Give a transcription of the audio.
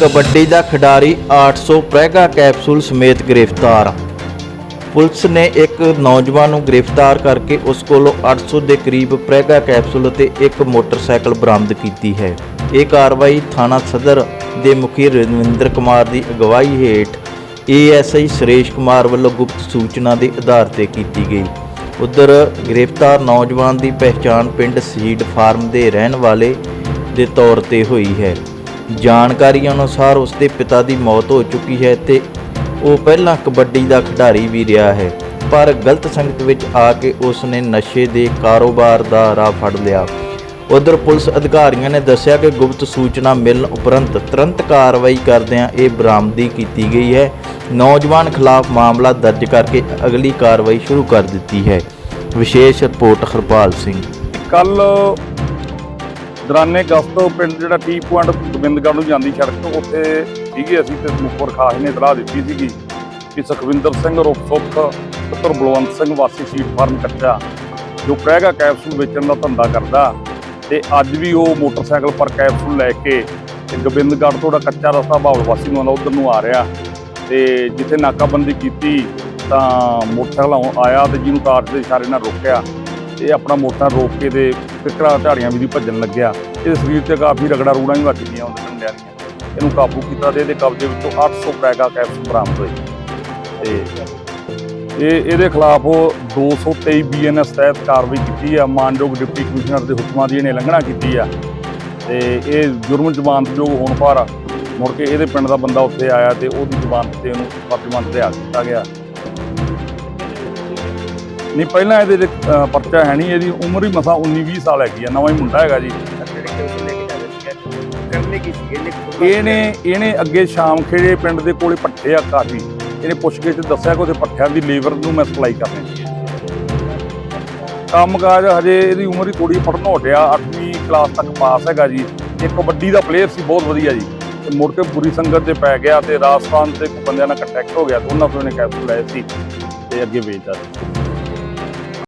ਕਬੱਡੀ ਦਾ ਖਿਡਾਰੀ 800 ਪ੍ਰੈਗਾ ਕੈਪਸੂਲ ਸਮੇਤ ਗ੍ਰਿਫਤਾਰ। ਪੁਲਿਸ ਨੇ ਇੱਕ ਨੌਜਵਾਨ ਨੂੰ ਗ੍ਰਿਫਤਾਰ ਕਰਕੇ ਉਸ ਕੋਲੋਂ 800 ਦੇ ਕਰੀਬ ਪ੍ਰੈਗਾ ਕੈਪਸੂਲ ਅਤੇ ਇੱਕ ਮੋਟਰਸਾਈਕਲ ਬਰਾਮਦ ਕੀਤੀ ਹੈ। ਇਹ ਕਾਰਵਾਈ ਥਾਣਾ ਸਦਰ ਦੇ ਮੁਖੀ ਰਵਿੰਦਰ ਕੁਮਾਰ ਦੀ ਅਗਵਾਈ ਹੇਠ ਏਐਸਆਈ ਸੁਰੇਸ਼ ਕੁਮਾਰ ਵੱਲੋਂ ਗੁਪਤ ਸੂਚਨਾ ਦੇ ਆਧਾਰ ਤੇ ਕੀਤੀ ਗਈ। ਉਧਰ ਗ੍ਰਿਫਤਾਰ ਨੌਜਵਾਨ ਦੀ ਪਹਿਚਾਣ ਪਿੰਡ ਸੀਡ ਫਾਰਮ ਦੇ ਰਹਿਣ ਵਾਲੇ ਦੇ ਤੌਰ ਤੇ ਹੋਈ ਹੈ। ਜਾਣਕਾਰੀ ਅਨੁਸਾਰ ਉਸ ਦੇ ਪਿਤਾ ਦੀ ਮੌਤ ਹੋ ਚੁੱਕੀ ਹੈ ਤੇ ਉਹ ਪਹਿਲਾਂ ਕਬੱਡੀ ਦਾ ਖਿਡਾਰੀ ਵੀ ਰਿਹਾ ਹੈ। ਪਰ ਗਲਤ ਸੰਗਤ ਵਿੱਚ ਆ ਕੇ ਉਸ ਨੇ ਨਸ਼ੇ ਦੇ ਕਾਰੋਬਾਰ ਦਾ ਰਾਹ ਫੜ ਲਿਆ। ਉਧਰ ਪੁਲਿਸ ਅਧਿਕਾਰੀਆਂ ਨੇ ਦੱਸਿਆ ਕਿ ਗੁਪਤ ਸੂਚਨਾ ਮਿਲਣ ਉਪਰੰਤ ਤੁਰੰਤ ਕਾਰਵਾਈ ਕਰਦਿਆਂ ਇਹ ਬਰਾਮਦੀ ਕੀਤੀ ਗਈ ਹੈ। ਨੌਜਵਾਨ ਖਿਲਾਫ ਮਾਮਲਾ ਦਰਜ ਕਰਕੇ ਅਗਲੀ ਕਾਰਵਾਈ ਸ਼ੁਰੂ ਕਰ ਦਿੱਤੀ ਹੈ। ਵਿਸ਼ੇਸ਼ ਰਿਪੋਰਟ ਹਰਪਾਲ ਸਿੰਘ। ਕੱਲ ਦਰਾਨੇ ਗਸਤ ਪਿੰਡ ਜਿਹੜਾ ਟੀ ਪੁਆਇੰਟ ਗੋਬਿੰਦਗੜ੍ਹ ਨੂੰ ਜਾਂਦੀ ਸੜਕ ਤੋਂ, ਉੱਥੇ ਸੀਗੇ ਅਸੀਂ ਤੇ ਮੁਖਬਰ ਖਾਸ ਨੇ ਇਤਲਾਹ ਦਿੱਤੀ ਸੀਗੀ ਕਿ ਸੁਖਵਿੰਦਰ ਸਿੰਘ ਰੁੱਖ ਸੁੱਖ ਪੁੱਤਰ ਬਲਵੰਤ ਸਿੰਘ ਵਾਸੀ ਸੀਟ ਫਾਰਮ ਕੱਚਾ ਜੋ ਪ੍ਰੈਗਾ ਕੈਪਸੂਲ ਵੇਚਣ ਦਾ ਧੰਦਾ ਕਰਦਾ ਤੇ ਅੱਜ ਵੀ ਉਹ ਮੋਟਰਸਾਈਕਲ ਪਰ ਕੈਪਸੂਲ ਲੈ ਕੇ ਤੇ ਗੋਬਿੰਦਗੜ੍ਹ ਤੋਂ ਜਿਹੜਾ ਕੱਚਾ ਰਸਤਾ ਬਾਵਲ ਵਾਸੀ ਨੂੰ ਆਉਂਦਾ, ਉਧਰ ਨੂੰ ਆ ਰਿਹਾ ਤੇ ਜਿੱਥੇ ਨਾਕਾਬੰਦੀ ਕੀਤੀ ਤਾਂ ਮੋਟਰਸਾਈਕਲ ਆਇਆ ਤੇ ਜਿਹਨੂੰ ਕਾਰ ਦੇ ਇਸ਼ਾਰੇ ਨਾਲ ਰੋਕਿਆ। ਇਹ ਆਪਣਾ ਮੋਟਰ ਰੋਕ ਕੇ ਤੇ ਟਿਕੜਾ ਝਾੜੀਆਂ ਵੀ ਦੀ ਭੱਜਣ ਲੱਗਿਆ। ਇਹਦੇ ਸਰੀਰ ਤੇ ਕਾਫੀ ਰਗੜਾ ਰੂੜਾਂ ਵੀ ਵੱਜ ਗਈਆਂ ਉਹਦੇ ਕੰਡਿਆਂ ਦੀਆਂ। ਇਹਨੂੰ ਕਾਬੂ ਕੀਤਾ ਤੇ ਇਹਦੇ ਕਬਜ਼ੇ ਵਿੱਚੋਂ 800 ਪੈਗਾ ਕੈਪਸ ਬਰਾਮਦ ਹੋਏ। ਤੇ ਇਹ, ਇਹਦੇ ਖਿਲਾਫ 223 ਬੀਐਨਐਸ ਤਹਿਤ ਕਾਰਵਾਈ ਕੀਤੀ ਆ। ਮਾਨਯੋਗ ਡਿਪਟੀ ਕਮਿਸ਼ਨਰ ਦੇ ਹੁਕਮਾਂ ਦੀ ਇਹਨੇ ਲੰਘਣਾ ਕੀਤੀ ਆ। ਤੇ ਇਹ ਜੁਰਮ ਜ਼ਮਾਨਤਯੋਗ ਹੋਣ ਪਰ ਮੁੜ ਕੇ ਇਹਦੇ ਪਿੰਡ ਦਾ ਬੰਦਾ ਉੱਥੇ ਆਇਆ ਤੇ ਉਹਦੀ ਜ਼ਮਾਨਤ ਤੇ ਉਹਨੂੰ ਫਰਜ਼ਮੰਦ ਰਿਹਾ ਕੀਤਾ ਗਿਆ। ਨਹੀਂ ਪਹਿਲਾਂ ਇਹਦੇ ਵਿੱਚ, ਪਰਚਾ ਹੈ ਨਹੀਂ ਇਹਦੀ ਉਮਰ ਹੀ ਮਸਾ 19 20 ਸਾਲ ਹੈਗੀ ਆ ਨਵਾਂ ਹੀ ਮੁੰਡਾ ਹੈਗਾ ਜੀ। ਇਹਨੇ ਇਹਨੇ ਅੱਗੇ ਸ਼ਾਮ ਖੇੜੇ ਪਿੰਡ ਦੇ ਕੋਲੇ ਪੱਠੇ ਆ ਕਾਫੀ ਇਹਨੇ ਪੁੱਛ ਕੇ ਤੇ ਦੱਸਿਆ ਕਿ ਉਹਦੇ ਪੱਠਿਆਂ ਦੀ ਲੇਬਰ ਨੂੰ ਮੈਂ ਸਪਲਾਈ ਕਰਨੀ ਸੀ ਕੰਮਕਾਜ ਹਜੇ ਇਹਦੀ ਉਮਰ ਹੀ ਥੋੜੀ ਪੜਨ ਹੋਟਿਆ 8ਵੀਂ ਕਲਾਸ ਤੱਕ ਪਾਸ ਹੈਗਾ ਜੀ। ਇਹ ਕਬੱਡੀ ਦਾ ਪਲੇਅਰ ਸੀ ਬਹੁਤ ਵਧੀਆ ਜੀ। ਤੇ ਮੁੜ ਕੇ ਬੁਰੀ ਸੰਗਤ ਤੇ ਪੈ ਗਿਆ ਤੇ ਰਾਜਸਥਾਨ ਤੇ ਬੰਦਿਆਂ ਨਾਲ ਕੰਟੈਕਟ ਹੋ ਗਿਆ ਤੇ ਉਹਨਾਂ ਤੋਂ ਇਹਨੇ ਕੈਪਸੂਲ ਲਏ ਸੀ ਤੇ ਅੱਗੇ ਵੇਚਦਾ ਸੀ।